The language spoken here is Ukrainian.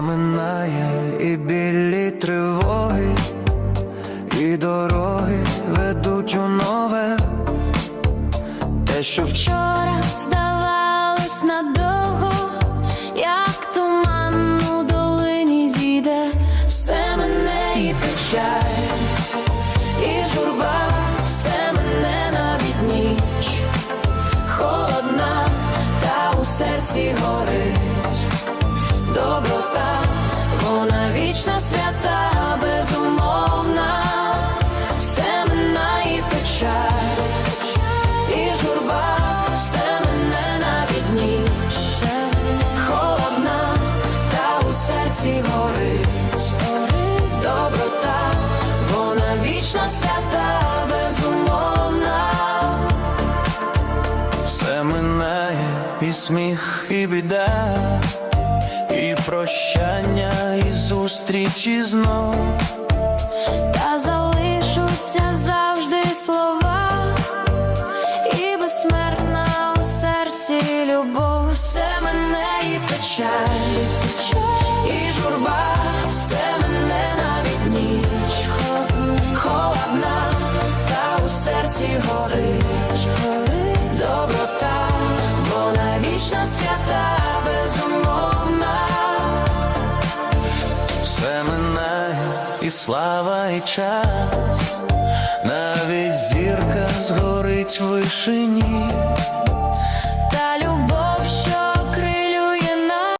минає і білі тривоги, і дороги ведуть у нове, те, що вчора здавалось надовго, як туман у долині зійде, все мене і печаль, і журба, все мене навіть ніч, холодна, та у серці горить. Dobro вічна свята, безумовна, все і печаль, і журба, все мене навіть ніч, холодна, та у серці горить, доброта, вона вічна свята, безумовна. Все минає і сміх, і біда, і прощання, і зустрічі знов. Та залишуться завжди слова, і безсмертна у серці любов, все мене і печаль, і журба, все мене навіть ніч, холодна, та у серці горить, доброта, вона вічна свята, минає і слава, і час, навіть зірка згорить в вишині,